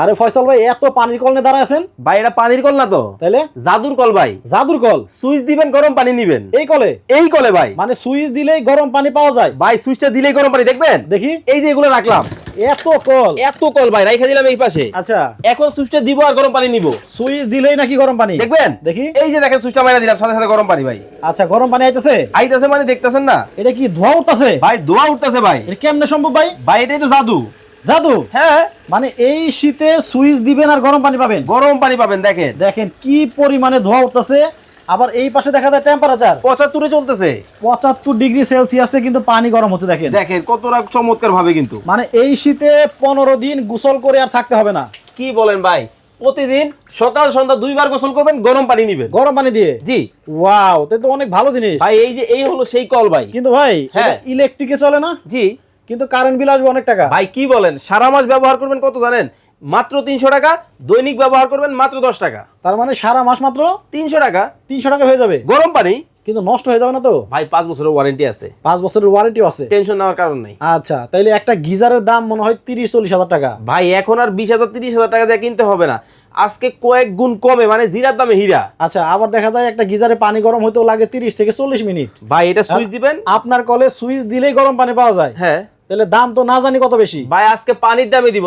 আরে ফয়সাল ভাই এত পানির কল নিয়ে দাঁড়ায় আছেন? ভাই এটা পানির কল না তো। তাইলে? জাদুর কল ভাই। জাদুর কল? সুইচ দিবেন গরম পানি নিবেন। এই কলে? এই কলে ভাই। মানে সুইচ দিলেই গরম পানি পাওয়া যায়? ভাই সুইচটা দিলেই গরম পানি দেখবেন? দেখি। এই যে এগুলো রাখলাম। এত কল? এত কল ভাই রাইখা দিলাম এই পাশে। আচ্ছা। এখন সুইচটা দিব আর গরম পানি নিব। সুইচ দিলেই নাকি গরম পানি? দেখবেন? দেখি। এই যে দেখেন সুইচটা মাইরা দিলাম সাথে সাথে গরম পানি ভাই। আচ্ছা গরম পানি আইতেছে? আইতাছে মানে দেখতেছেন না। এটা কি ধোয়া উঠতেছে? ভাই ধোয়া উঠতেছে ভাই। এটা কেমনে সম্ভব ভাই? ভাই এটাই তো জাদু। জাদু? হ্যাঁ। মানে এই শীতে সুইচ দিবেন আর গরম পানি পাবেন? গরম পানি পাবেন দেখেন। দেখেন কি পরিমাণে ধোয়া উঠতেছে। আবার এই পাশে দেখা যায় টেম্পারেচার পঁচাত্তরে চলতেছে। পঁচাত্তর ডিগ্রি সেলসিয়াসে কিন্তু পানি গরম হচ্ছে দেখেন। দেখেন কতটা চমৎকার ভাবে কিন্তু। মানে এই শীতে পনেরো দিন গোসল করে আর থাকতে হবে না। কি বলেন ভাই? প্রতিদিন সকাল সন্ধ্যা দুইবার গোসল করবেন গরম পানি নিবেন। গরম পানি দিয়ে? জি। ওয়াও তো অনেক ভালো জিনিস। ভাই এই যে এই হলো সেই কল ভাই। কিন্তু ভাই হ্যাঁ। ইলেকট্রিকে চলে না? জি। কিন্তু কারেন্ট বিল আসবে অনেক টাকা। ভাই কি বলেন? সারা মাস ব্যবহার করবেন কত জানেন? মাত্র তিনশো টাকা দৈনিক ব্যবহার করবেন মাত্র দশ টাকা। তার মানে সারা মাস মাত্র তিনশো টাকা? তিনশো টাকা হয়ে যাবে। গরম পানি? কিন্তু নষ্ট হয়ে যাবে না তো? ভাই পাঁচ বছরের ওয়ারেন্টি আছে। পাঁচ বছরের ওয়ারেন্টি আছে। টেনশন নেওয়ার কারণ নেই। আচ্ছা তাইলে একটা গিজারের দাম মনে হয় তিরিশ চল্লিশ হাজার টাকা। ভাই এখন আর বিশ হাজার তিরিশ হাজার টাকা দিয়ে কিনতে হবে না। আজকে কয়েক গুণ কমে মানে জিরার দামে হীরা। আচ্ছা আবার দেখা যায় একটা গিজারে পানি গরম হতেও লাগে তিরিশ থেকে চল্লিশ মিনিট। ভাই এটা সুইচ দিবেন? আপনার কলে সুইচ দিলেই গরম পানি পাওয়া যায়। হ্যাঁ। তাহলে দাম তো না জানি কত বেশি। ভাই আজকে পানির দামে দিব।